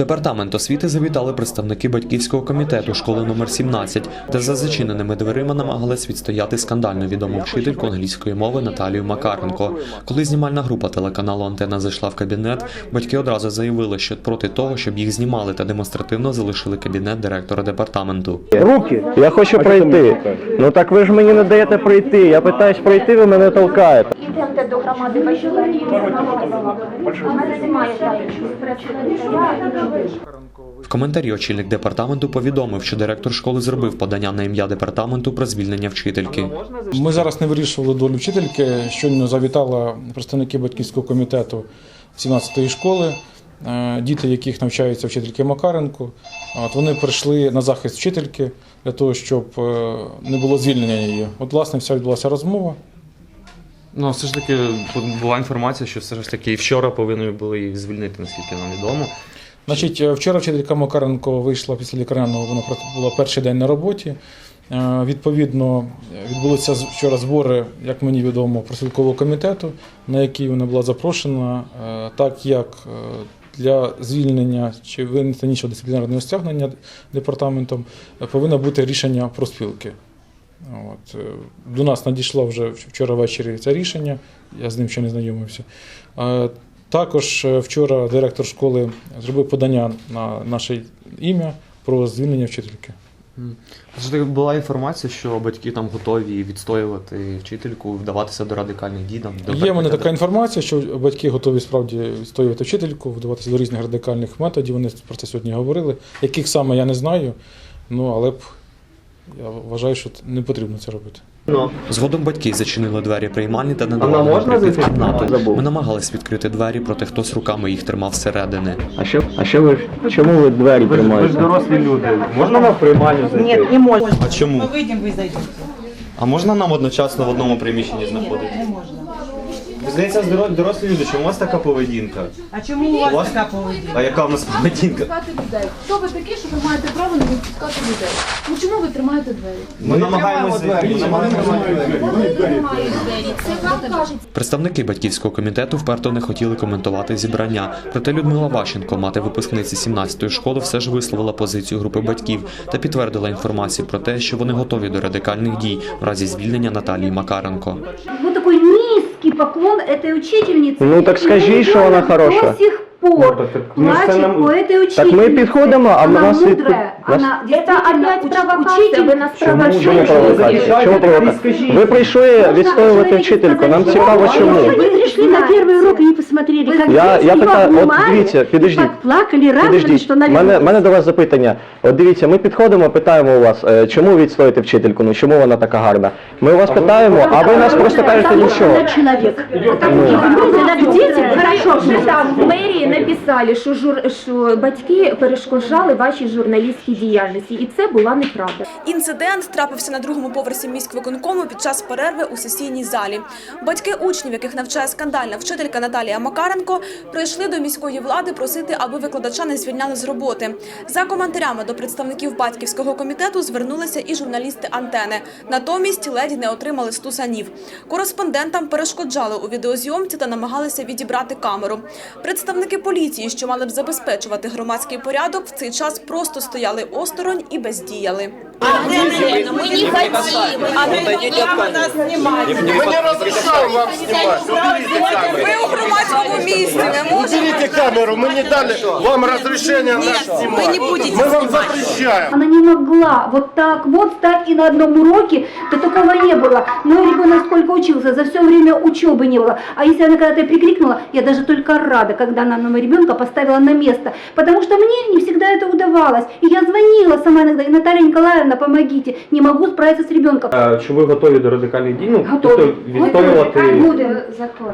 департамент освіти завітали представники батьківського комітету школи номер 17, де за зачиненими дверима намагались відстояти скандально відому вчительку англійської мови Наталію Макаренко. Коли знімальна група телеканалу Антена зайшла в кабінет, батьки одразу заявили, що проти того, щоб їх знімали та демонстративно залишили кабінет директора департаменту. Руки, я хочу пройти. Ну так ви ж мені не даєте пройти. Я питаюсь пройти, ви мене толкаєте. Ідемте до громади Бачуларів. У мене немає В коментарі очільник департаменту повідомив, що директор школи зробив подання на ім'я департаменту про звільнення вчительки. Ми зараз не вирішували долю вчительки. Щойно завітала представники батьківського комітету 17-ї школи, е, діти, яких навчаються вчительки Макаренко. От вони прийшли на захист вчительки для того, щоб е, не було звільнення її. От, власне, вся відбулася розмова. Ну, все ж таки, тут була інформація, що все ж таки і вчора повинні були їх звільнити, наскільки нам відомо. Значить, е, вчора вчителька Макаренко вийшла після лікарняного, вона про- була перший день на роботі. Е, Відповідно, відбулися вчора збори, як мені відомо, просвіткового комітету, на який вона була запрошена, е, так як для звільнення чи винесення дисциплінарного стягнення департаментом повинно бути рішення профспілки. От. е, До нас надійшло вже вчора ввечері це рішення, я з ним ще не знайомився. Також е, вчора директор школи зробив подання на наше ім'я про звільнення вчительки. Була інформація, що батьки там готові відстоювати вчительку, вдаватися до радикальних дій. Там, до Є в мене така інформація, що батьки готові справді відстоювати вчительку, вдаватися до різних радикальних методів. Вони про це сьогодні говорили. Яких саме я не знаю, ну але б я вважаю, що не потрібно це робити. Згодом батьки зачинили двері приймальні та не Вона давали нам можна прийти в зайти? кімнату. Забув. Ми намагались відкрити двері, проте хтось руками їх тримав всередини. А що, а що ви чому ви двері тримаєте? дорослі люди. Можна нам в приймальню зайти? Нет, не можно. А чому? Мы выйдем, вы зайдете. А можна нам одночасно в одному приміщенні знаходитися? Не можно. Ви здається, здоро- дорослі люди, чому у вас така поведінка? А чому у вас, така поведінка? А яка у нас поведінка? Людей. Хто ви такі, що ви маєте право не відпускати людей? Ну чому ви тримаєте двері? Ми намагаємося ми намагаємося. Вони тримають двері. Це вам кажуть. Представники батьківського комітету вперто не хотіли коментувати зібрання. Проте Людмила Ващенко, мати випускниці 17-ї школи, все ж висловила позицію групи батьків та підтвердила інформацію про те, що вони готові до радикальних дій в разі звільнення Наталії Макаренко. Вот такой низкий поклон этой учительнице. Ну, так скажи, что она хорошая. До сих пор Ну, так мы плачет же нам- по этой учительнице. Так мы подходим, а она нас мудрая, відпу- нас- она действительно опять уч- провокация, учитель. вы нас Чому провокуєте. чому провокація? Чому провокація? Ви прийшли відстоювати вчительку. Нам цікаво, чому. Вы пришли на первый урок и не посмотрели, как Я, дети я ее така, от обнимали, дивіться, підождіть. так плакали, радовались, Підождіть, что она мене, вернулась. мене до вас запитання. От дивіться, ми підходимо, питаємо у вас, е, чому відстоїте вчительку, ну чому вона така гарна? Ми у вас питаємо, а ви нас просто кажете Потому что нічого. она человек. Ну. Когда к детям хорошо Ми там в мерії написали, що, жур... що батьки перешкоджали вашій журналістській діяльності, і це була неправда. Інцидент трапився на другому поверсі міськвиконкому під час перерви у сесійній залі. Батьки учнів, яких навчає скандальна вчителька Наталія Макаренко, прийшли до міської влади просити, аби викладача не звільняли з роботи. За коментарями до представників батьківського комітету звернулися і журналісти антени. Натомість леді не отримали стусанів. Кореспондентам перешкоджали у відеозйомці та намагалися відібрати камеру. Представники поліції, що мали б забезпечувати громадський порядок, в цей час просто стояли осторонь і бездіяли. Ви вам громадському камеру, мы не дали вам разрешения нас снимать. вы не будете Мы вам снимать. запрещаем. Она не могла вот так вот стать и на одном уроке, да такого не было. Мой ребенок сколько учился, за все время учебы не было. А если она когда-то прикрикнула, я даже только рада, когда она моего ребенка поставила на место. Потому что мне не всегда это удавалось. И я звонила сама иногда, и Наталья Николаевна, помогите, не могу справиться с ребенком. Чи ви готові до радикальних дій? Ну, Готові. тобто відстоювати... Будем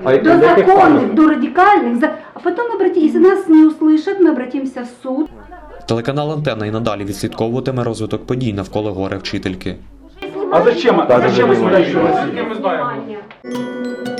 А до до яких законных, саме? до радикальных. за- А потом обратитесь, если нас не услышат, мы обратимся в суд. Телеканал Антенна і надалі відслідковуватиме розвиток подій навколо горе вчительки. А зачем? Так, зачем вы зачем? сюда еще?